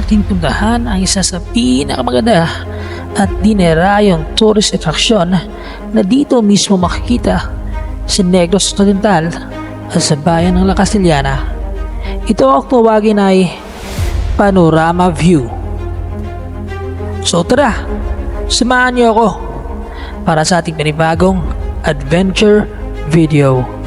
ating puntahan ang isa sa pinakamaganda at dinerayong tourist attraction na dito mismo makikita sa Negros Occidental at sa bayan ng La Castellana. Ito ang tawagin ay Panorama View. So tara, samahan niyo ako para sa ating panibagong adventure video.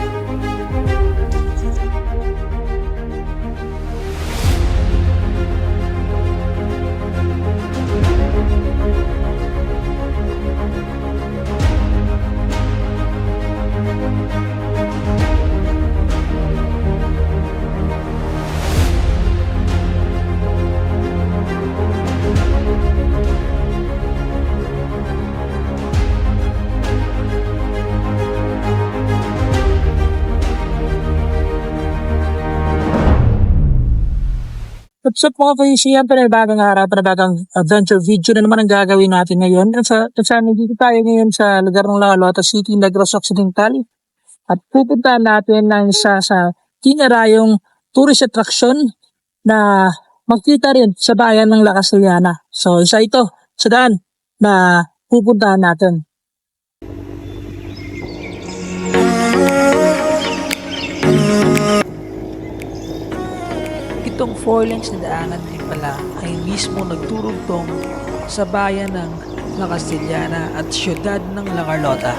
What's up mga? Yan panibagong araw, panibagong adventure video na naman ang gagawin natin ngayon. At sa, at sa nandito tayo ngayon sa lugar ng Lagalota City, Negros Occidental. At pupuntahan natin ng isa sa tinarayong tourist attraction na makita rin sa bayan ng La Castellana. So isa ito sa daan na pupuntahan natin. Itong four lanes na daanan din pala ay mismo nagturugtong sa bayan ng La Castellana at siyudad ng La Carlota.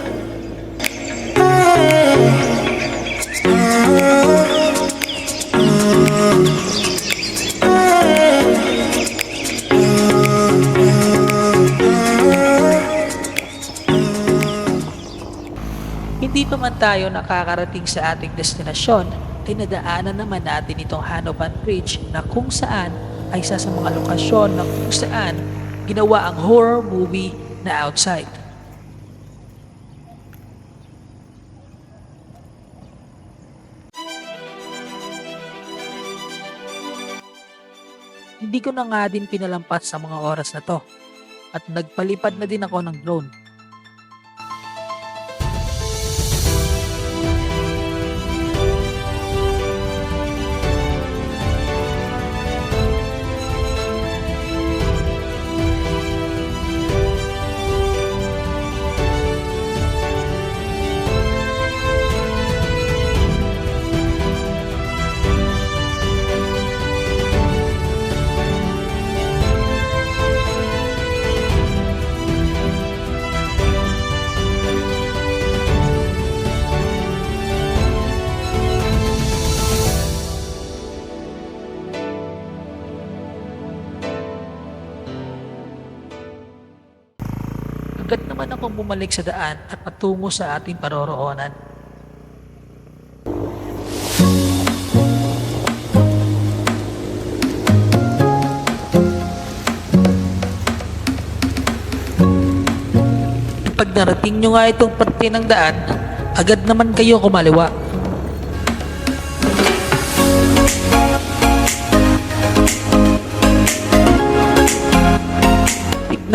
Hindi pa man tayo nakakarating sa ating destinasyon, ay nadaanan naman natin itong Hanovan Bridge na kung saan ay isa sa mga lokasyon na kung saan ginawa ang horror movie na Outside. Hindi ko na nga din pinalampas sa mga oras na to at nagpalipad na din ako ng drone Agad naman akong bumalik sa daan at patungo sa ating paroroonan. Pag narating nyo nga itong parte ng daan, agad naman kayo kumaliwa.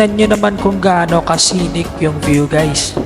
Tignan nyo naman kung gaano kasinik yung view guys.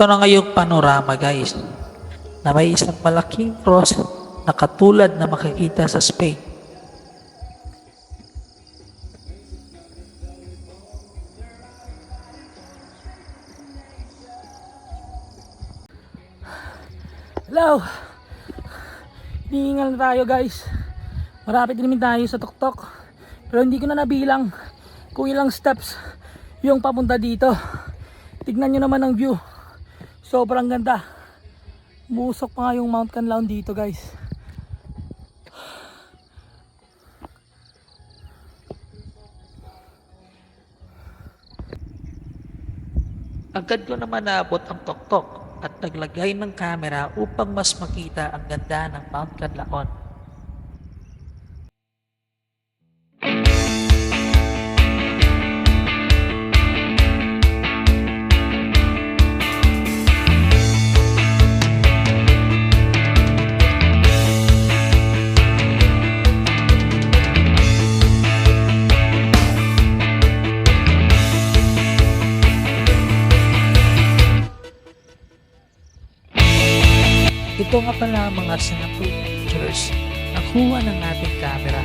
Ito na ngayong panorama guys na may isang malaking cross na katulad na makikita sa Spain. Hello! Hihingal na tayo guys. Marapit din naman tayo sa tuktok. Pero hindi ko na nabilang kung ilang steps yung papunta dito. Tignan nyo naman ang view. Sobrang ganda. Musok pa nga yung Mount Canlaon dito guys. Agad ko naman naabot ang tuktok at naglagay ng camera upang mas makita ang ganda ng Mount Canlaon. Ito nga pala mga sample pictures na kuha ng ating camera.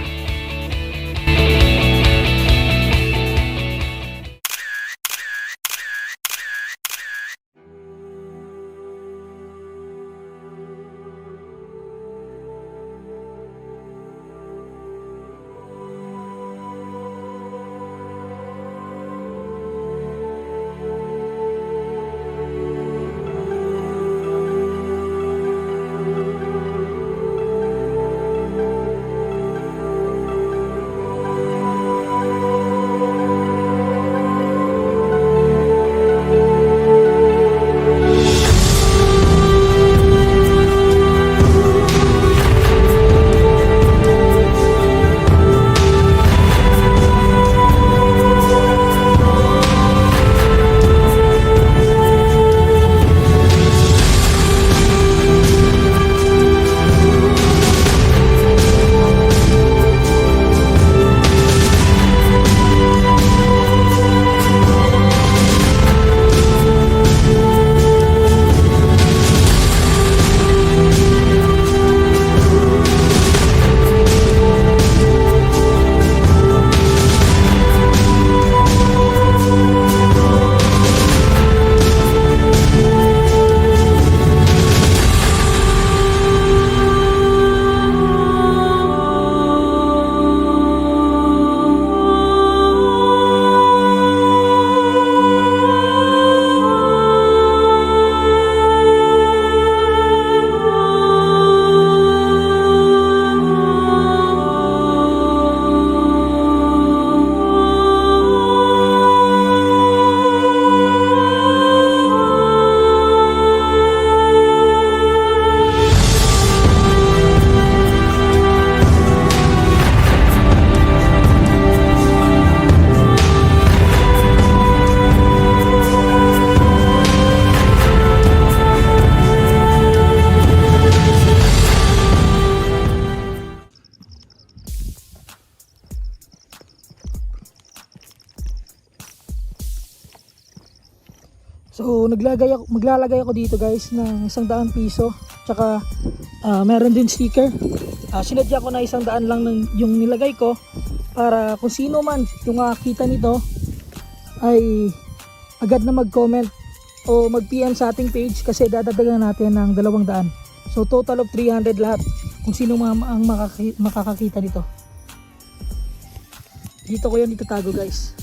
So naglagay ako, maglalagay ako dito guys ng isang daan piso. Tsaka ah, meron din sticker. Ah, sinadya ko na isang daan lang ng, yung nilagay ko para kung sino man yung makakita nito ay agad na mag-comment o mag-PM sa ating page kasi dadagdagan natin ng dalawang daan. So total of 300 lahat kung sino ma- ang makakakita nito. Dito ko yan itatago guys.